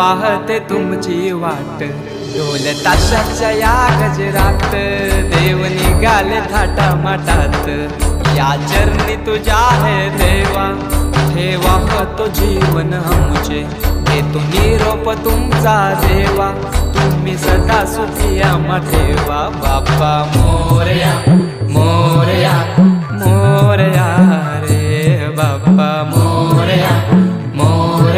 पाहते तुमची वाट. ढोल ताशाच्या या गजरात देव निघाले थाटा माटात या चरणी तुझ्या आहे देवा ठेवा हो तो जीवन आमचे. घेतो निरोप तुमचा देवा तुम्ही सदा सुखी आम्हा ठेवा. बाप्पा मोरया मोरया मोरया रे. बाप्पा मोरया मोर